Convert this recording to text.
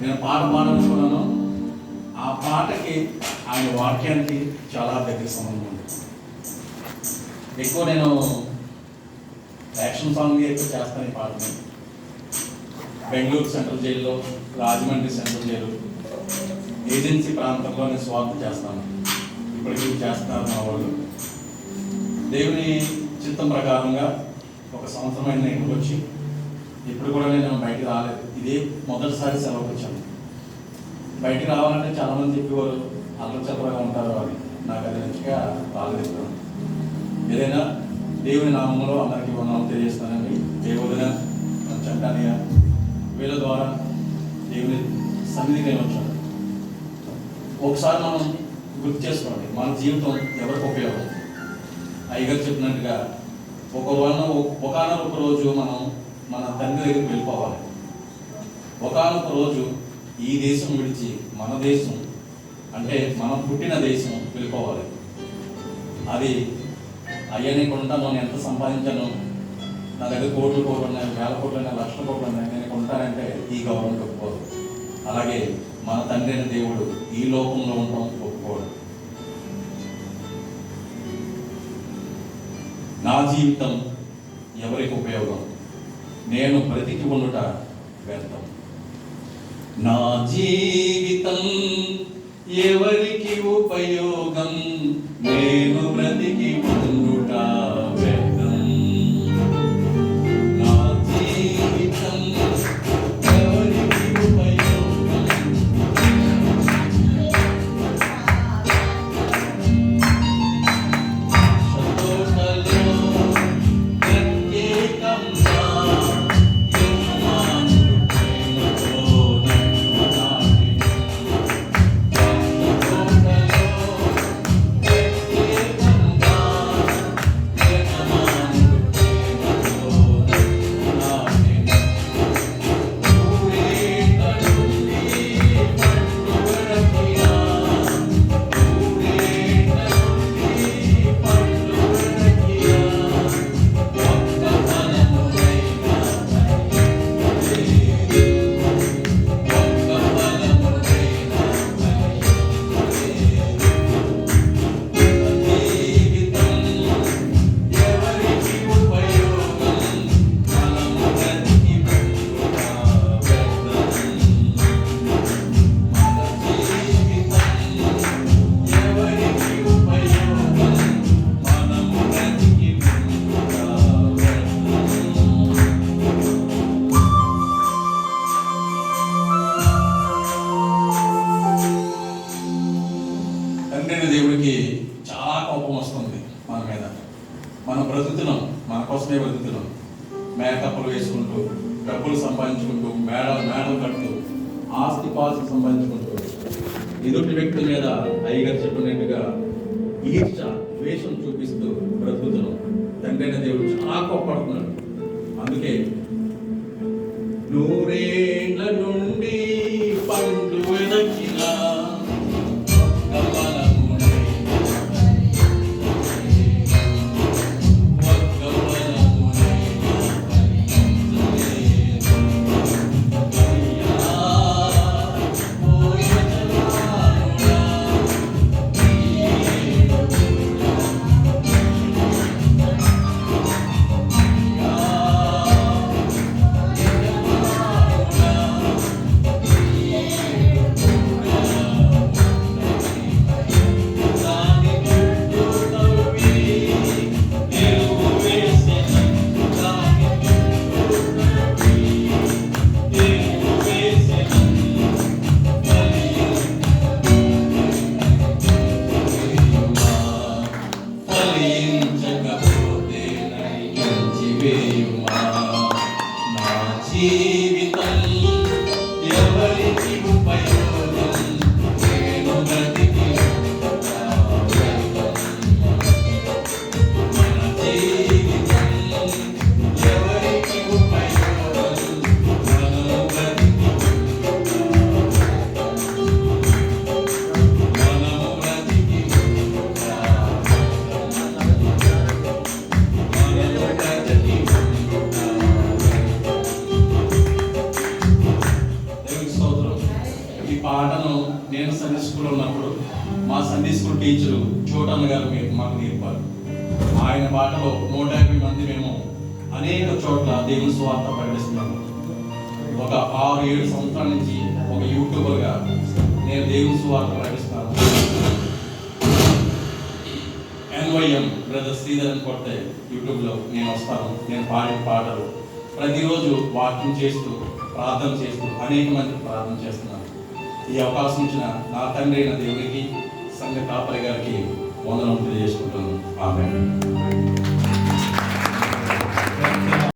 నేను పాట పాడాలనుకున్నాను ఆ పాటకి ఆయన వాక్యానికి చాలా దగ్గర సంబంధం ఉంది. ఎక్కువ నేను యాక్షన్ సాంగ్ ఎక్కువ చేస్తాను ఈ పాటని. బెంగళూరు సెంట్రల్ జైల్లో రాజమండ్రి సెంట్రల్ జైలు ఏజెన్సీ ప్రాంతంలో నేను స్వార్థ చేస్తాను. ఇప్పటికీ చేస్తారు మా వాళ్ళు. దేవుని చిత్తం ప్రకారంగా ఒక సంవత్సరమైన ఇంటికి వచ్చి ఇప్పుడు కూడా నేను బయటకు రాలేదు. ఇదే మొదటిసారి సెలవుకి వచ్చాను బయటకు రావాలంటే చాలామంది చెప్పేవారు అల్లచల్లగా ఉంటారు అని. నాకు అది మంచిగా రాలేదు. ఏదైనా దేవుని నామంలో అందరికీ వందనం తెలియజేస్తానండి. దేవుడిన చంటానయ్య వీళ్ళ ద్వారా దేవుని సన్నిధికి నేను వచ్చాను. ఒకసారి మనం గుర్తు చేసుకోండి మన జీవితం ఎవరికి ఉపయోగం? అయ్యగారు చెప్పినట్టుగా ఒక వలన ఒకనొక రోజు మనం మన తండ్రి దగ్గరికి వెళ్ళిపోవాలి. ఒకనొక రోజు ఈ దేశం విడిచి మన దేశం అంటే మనం పుట్టిన దేశం వెళ్ళిపోవాలి. అది అయ్యా నేను ఉంటాను ఎంత సంపాదించాను నా దగ్గర కోట్లు కోట్లు ఉన్నాయి వేల కోట్లు ఉన్నాయి లక్షల కోట్లు ఉన్నాయి నేను కొంటానంటే ఈ గౌరవం ఒప్పుకోదు. అలాగే మన తండ్రి అయిన దేవుడు ఈ లోకంలో ఉండటం ఒప్పుకోడు. నా జీవితం ఎవరికి ఉపయోగం? నేను బ్రతికి ఉండుట వ్యర్థం. నా జీవితం ఎవరికి ఉపయోగం? నేను బతుకుతున్నాం మన కోసమే బతుకుతున్నాం మేకప్పులు వేసుకుంటూ డబ్బులు సంపాదించుకుంటూ మేడ మేడలు కడుతూ ఆస్తి పాస్తులు సంపాదించుకుంటూ ఎదుటి వ్యక్తి మీద అయ్యగారు చెప్పినట్టుగా ఈర్ష ద్వేషం చూపిస్తూ బ్రతుకుతున్నాం. తండ్రి అయిన దేవుడు చాలా కోపడుతున్నాడు అందుకే He పాటను నేను సండే స్కూల్లో ఉన్నప్పుడు మా సండే స్కూల్ టీచరు చోటన్న గారు మాకు నేర్పారు. ఆయన పాటలో నూట యాభై మంది మేము అనేక చోట్ల దేవుని స్వార్థ ప్రకటిస్తున్నాము. ఒక ఆరు ఏడు సంవత్సరాల నుంచి ఒక యూట్యూబర్గా నేను దేవుని స్వార్థ ప్రకటిస్తున్నాను. ఎన్వైఎం బ్రదర్ శ్రీధరన్ కొడితే యూట్యూబ్లో నేను వస్తాను. నేను పాడిన పాటలు ప్రతిరోజు వాకింగ్ చేస్తూ ప్రార్థన చేస్తూ అనేక మంది ప్రార్థన చేస్తున్నాను. ఈ అవకాశం ఇచ్చిన నా తండ్రి అయిన దేవుడికి సంఘ కాపరి గారికి వందనం తెలియజేసుకుంటున్నాను. ఆమె